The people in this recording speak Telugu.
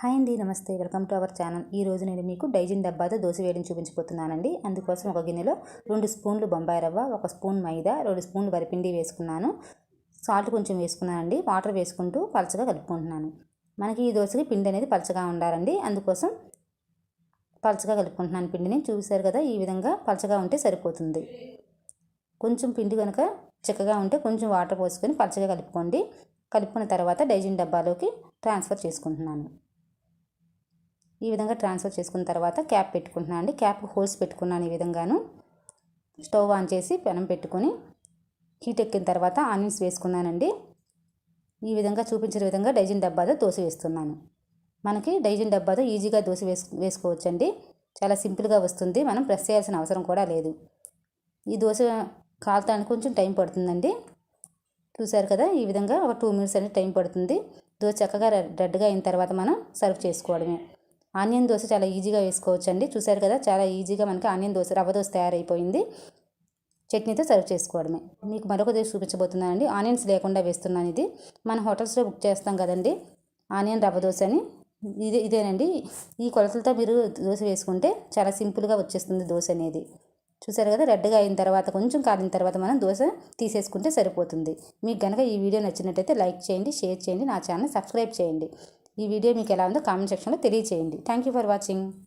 హాయ్ అండి నమస్తే. Welcome to our channel. ఈ రోజు నేను మీకు డైజిన్ డబ్బాతో దోశ వేయడం చూపించబోతున్నానండి. అందుకోసం ఒక గిన్నెలో రెండు స్పూన్లు బొంబాయి రవ్వ ఒక స్పూన్ మైదా రెండు స్పూన్లు వరిపిండి వేసుకున్నాను. సాల్ట్ కొంచెం వేసుకున్నానండి. వాటర్ వేసుకుంటూ పలచగా కలుపుకుంటున్నాను. మనకి ఈ దోశకి పిండి అనేది పలచగా ఉండాలండి. అందుకోసం పలచగా కలుపుకుంటున్నాను పిండిని. చూశారు కదా ఈ విధంగా పలచగా ఉంటే సరిపోతుంది. కొంచెం పిండి కనుక చిక్కగా ఉంటే కొంచెం వాటర్ పోసుకొని పలచగా కలుపుకోండి. కలుపుకున్న తర్వాత డైజిన్ డబ్బాలోకి ట్రాన్స్ఫర్ చేసుకుంటున్నాను. ఈ విధంగా ట్రాన్స్ఫర్ చేసుకున్న తర్వాత క్యాప్ పెట్టుకుంటున్నాను అండి. క్యాప్ హోల్స్ పెట్టుకున్నాను ఈ విధంగాను. స్టవ్ ఆన్ చేసి పెనం పెట్టుకొని హీట్ ఎక్కిన తర్వాత ఆనియన్స్ వేసుకున్నానండి. ఈ విధంగా చూపించిన విధంగా డైజిన్ డబ్బాతో దోశ వేస్తున్నాను. మనకి డైజిన్ డబ్బాతో ఈజీగా దోశ వేసు వేసుకోవచ్చండి. చాలా సింపుల్గా వస్తుంది. మనం ప్రెస్ చేయాల్సిన అవసరం కూడా లేదు. ఈ దోశ కాలటానికి కొంచెం టైం పడుతుందండి. చూసారు కదా ఈ విధంగా ఒక టూ మినిట్స్ అనేది టైం పడుతుంది. దోశ చక్కగా రెడ్గా అయిన తర్వాత మనం సర్వ్ చేసుకోవడమే. ఆనియన్ దోశ చాలా ఈజీగా వేసుకోవచ్చండి. చూసారు కదా చాలా ఈజీగా మనకి ఆనియన్ దోశ రవ్వ దోశ తయారైపోయింది. చట్నీతో సర్వ్ చేసుకోవడమే. మీకు మరొక దోశ చూపించబోతున్నానండి. ఆనియన్స్ లేకుండా వేస్తున్నాను ఇది. మన హోటల్స్లో బుక్ చేస్తాం కదండి ఆనియన్ రవ్వ దోశ అని. ఇదే ఇదేనండి. ఈ కొలతలతో మీరు దోశ వేసుకుంటే చాలా సింపుల్గా వచ్చేస్తుంది దోశ అనేది. చూసారు కదా రెడ్గా అయిన తర్వాత కొంచెం కాలిన తర్వాత మనం దోశ తీసేసుకుంటే సరిపోతుంది. మీకు కనుక ఈ వీడియో నచ్చినట్టయితే లైక్ చేయండి షేర్ చేయండి నా ఛానల్ సబ్స్క్రైబ్ చేయండి. ఈ వీడియో మీకు ఎలా ఉందో కామెంట్ సెక్షన్లో తెలియచేయండి. Thank you for watching